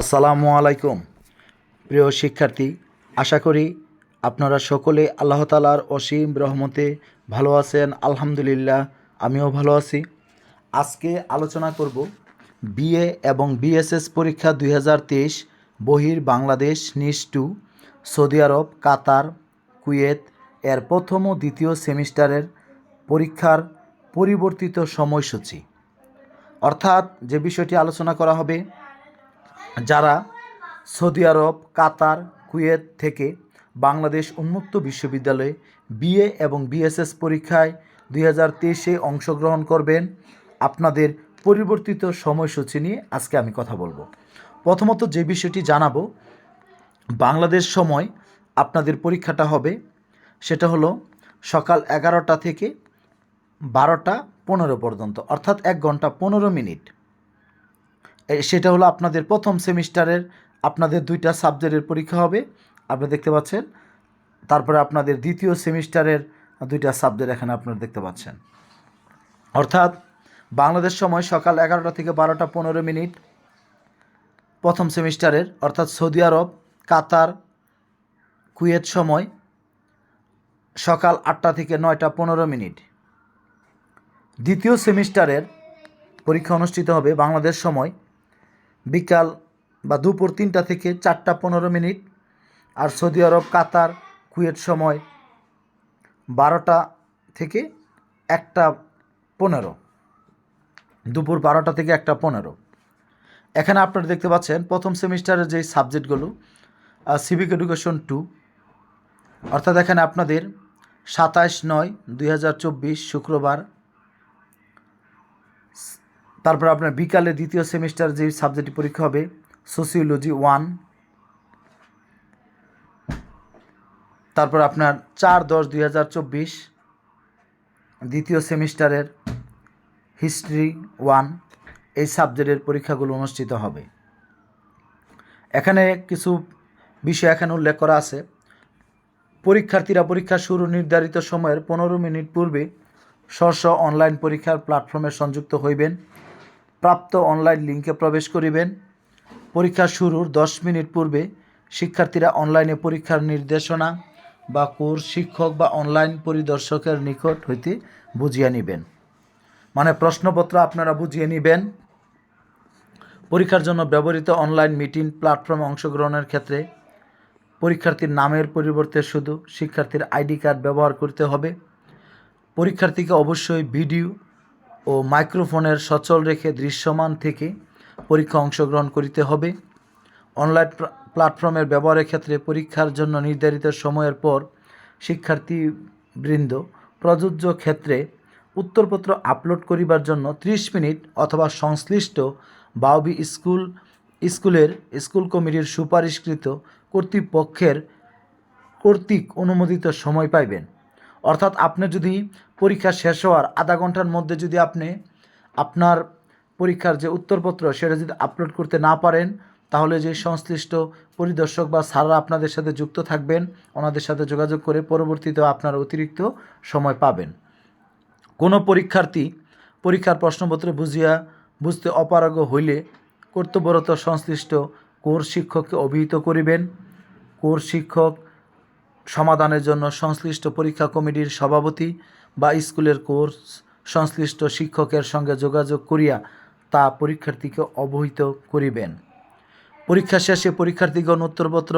আসসালামু আলাইকুম। প্রিয় শিক্ষার্থী, আশা করি আপনারা সকলে আল্লাহ তালার অসীম রহমতে ভালো আছেন, আলহামদুলিল্লাহ, আমিও ভালো আছি। আজকে আলোচনা করব বিএ এবং বিএসএস পরীক্ষা দুই হাজার তেইশ, বহির বাংলাদেশ নিস two, Saudi Arab, Qatar, Kuwait এর প্রথম ও দ্বিতীয় সেমিস্টারের পরীক্ষার পরিবর্তিত সময়সূচি। অর্থাৎ যে বিষয়টি আলোচনা করা হবে যারা সৌদি আরব, কাতার, কুয়েত থেকে বাংলাদেশ উন্মুক্ত বিশ্ববিদ্যালয়ে বিএ এবং বিএসএস পরীক্ষায় দুই হাজার তেইশে অংশগ্রহণ করবেন। আপনাদের পরিবর্তিত সময়সূচি নিয়ে আজকে আমি কথা বলব। প্রথমত যে বিষয়টি জানাব, বাংলাদেশ সময় আপনাদের পরীক্ষাটা হবে, সেটা হলো সকাল এগারোটা থেকে বারোটা পনেরো পর্যন্ত, অর্থাৎ এক ঘণ্টা পনেরো মিনিট। সেটা হলো আপনাদের প্রথম সেমিস্টারের আপনাদের দুইটা সাবজেক্টের পরীক্ষা হবে। আপনি দেখতে পাচ্ছেন, তারপরে আপনাদের দ্বিতীয় সেমিস্টারের দুইটা সাবজেক্ট এখানে আপনারা দেখতে পাচ্ছেন। অর্থাৎ বাংলাদেশ সময় সকাল এগারোটা থেকে বারোটা পনেরো মিনিট প্রথম সেমিস্টারের, অর্থাৎ সৌদি আরব, কাতার, কুয়েত সময় সকাল আটটা থেকে নয়টা পনেরো মিনিট। দ্বিতীয় সেমিস্টারের পরীক্ষা অনুষ্ঠিত হবে বাংলাদেশ সময় বিকাল বা দুপুর তিনটা থেকে চারটা পনেরো মিনিট আর সৌদি আরব, কাতার, কুয়েত সময় বারোটা থেকে একটা পনেরো। দুপুর বারোটা থেকে একটা পনেরো। এখানে আপনারা দেখতে পাচ্ছেন প্রথম সেমিস্টারের যে সাবজেক্টগুলো সিভিক এডুকেশন টু অর্থাৎ এখানে আপনাদের সাতাশ নয় দুই শুক্রবার তারপর আপনার বিকালে দ্বিতীয় সেমিস্টার যে সাবজেক্টটি পরীক্ষা হবে সোসিওলজি ওয়ান তারপর আপনার চার দশ দুই হাজার চব্বিশ, দ্বিতীয় সেমিস্টারের হিস্ট্রি ওয়ান এই সাবজেক্টের পরীক্ষাগুলো অনুষ্ঠিত হবে। এখানে কিছু বিষয় এখানে উল্লেখ করা আছে। পরীক্ষার্থীরা পরীক্ষা শুরু নির্ধারিত সময়ের পনেরো মিনিট পূর্বে স্ব অনলাইন পরীক্ষার প্ল্যাটফর্মে সংযুক্ত হইবেন। প্রাপ্ত অনলাইন লিঙ্কে প্রবেশ করিবেন। পরীক্ষা শুরুর দশ মিনিট পূর্বে শিক্ষার্থীরা অনলাইনে পরীক্ষার নির্দেশনা বা কোর্স শিক্ষক বা অনলাইন পরিদর্শকের নিকট হইতে বুঝিয়ে নেবেন। মানে প্রশ্নপত্র আপনারা বুঝিয়ে নেবেন। পরীক্ষার জন্য ব্যবহৃত অনলাইন মিটিং প্ল্যাটফর্মে অংশগ্রহণের ক্ষেত্রে পরীক্ষার্থীর নামের পরিবর্তে শুধু শিক্ষার্থীর আইডি কার্ড ব্যবহার করতে হবে। পরীক্ষার্থীকে অবশ্যই ভিডিও ও মাইক্রোফোনের সচল রেখে দৃশ্যমান থেকে পরীক্ষা অংশগ্রহণ করিতে হবে। অনলাইন প্ল্যাটফর্মের ব্যবহারের ক্ষেত্রে পরীক্ষার জন্য নির্ধারিত সময়ের পর শিক্ষার্থীবৃন্দ প্রযোজ্য ক্ষেত্রে উত্তরপত্র আপলোড করিবার জন্য ত্রিশ মিনিট অথবা সংশ্লিষ্ট বাউবি স্কুল, স্কুলের স্কুল কমিটির সুপারিশকৃত কর্তৃপক্ষের কর্তৃক অনুমোদিত সময় পাইবেন। অর্থাৎ আপনি যদি পরীক্ষা শেষ হওয়ার আধা ঘণ্টার মধ্যে যদি আপনি আপনার পরীক্ষার যে উত্তরপত্র সেটা যদি আপলোড করতে না পারেন, তাহলে যে সংশ্লিষ্ট পরিদর্শক বা স্যাররা আপনাদের সাথে যুক্ত থাকবেন, ওনাদের সাথে যোগাযোগ করে পরবর্তীতে আপনার অতিরিক্ত সময় পাবেন। কোনো পরীক্ষার্থী পরীক্ষার প্রশ্নপত্র বুঝিয়া বুঝতে অপারগ হইলে কর্তব্যরত সংশ্লিষ্ট কোর্স শিক্ষককে অভিহিত করিবেন। কোর্স শিক্ষক সমাধানের জন্য সংশ্লিষ্ট পরীক্ষা কমিটির সভাপতি বা স্কুলের কোর্স সংশ্লিষ্ট শিক্ষকের সঙ্গে যোগাযোগ করিয়া তা পরীক্ষার্থীকে অবহিত করিবেন। পরীক্ষা শেষে পরীক্ষার্থীগণ উত্তরপত্র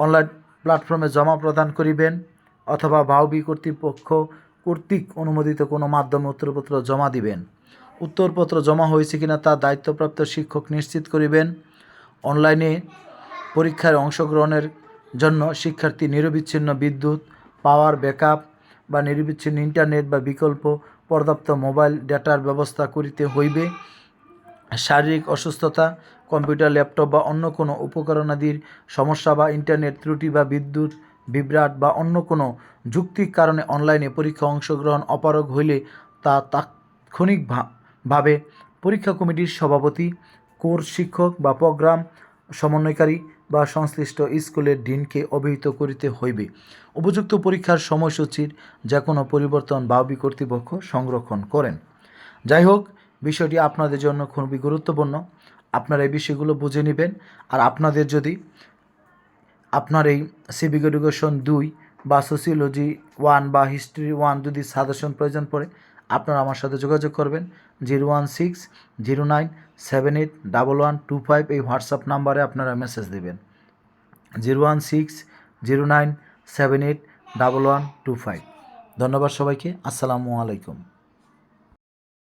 অনলাইন প্ল্যাটফর্মে জমা প্রদান করিবেন অথবা বাউবি কর্তৃপক্ষ কর্তৃক অনুমোদিত কোনো মাধ্যমে উত্তরপত্র জমা দিবেন। উত্তরপত্র জমা হয়েছে কিনা তা দায়িত্বপ্রাপ্ত শিক্ষক নিশ্চিত করিবেন। অনলাইনে পরীক্ষায় অংশগ্রহণের জন্য শিক্ষার্থী নিরবিচ্ছিন্ন বিদ্যুৎ, পাওয়ার ব্যাকআপ বা নিরবিচ্ছিন্ন ইন্টারনেট বা বিকল্প পর্যাপ্ত মোবাইল ডেটার ব্যবস্থা করিতে হইবে। শারীরিক অসুস্থতা, কম্পিউটার, ল্যাপটপ বা অন্য কোনো উপকরণাদির সমস্যা বা ইন্টারনেট ত্রুটি বা বিদ্যুৎ, বিভ্রাট বা অন্য কোনো যুক্তির কারণে অনলাইনে পরীক্ষা অংশগ্রহণ অপারগ হইলে তা তাৎক্ষণিকভাবে পরীক্ষা কমিটির সভাপতি, কোর্স শিক্ষক বা প্রোগ্রাম সমন্বয়কারী বা সংশ্লিষ্ট স্কুলের ডিনকে অভিহিত করিতে হইবে। উপযুক্ত পরীক্ষার সময়সূচির যে কোনো পরিবর্তন বাউবি কর্তৃপক্ষ সংরক্ষণ করেন। যাই হোক, বিষয়টি আপনাদের জন্য খুবই গুরুত্বপূর্ণ। আপনারা এই বিষয়গুলো বুঝে নেবেন। আর আপনাদের যদি আপনার এই সিভিক এডুকেশন দুই বা সোসিওলজি ওয়ান বা হিস্ট্রি ওয়ান যদি সাজেশন প্রয়োজন পড়ে আপনারা আমার সাথে যোগাযোগ করবেন zero one six zero nine seven eight double one two five এই হোয়াটসঅ্যাপ নাম্বারে আপনারা মেসেজ দেবেন। Zero one six zero nine seven eight double one two five. ধন্যবাদ সবাইকে। আসসালামু আলাইকুম।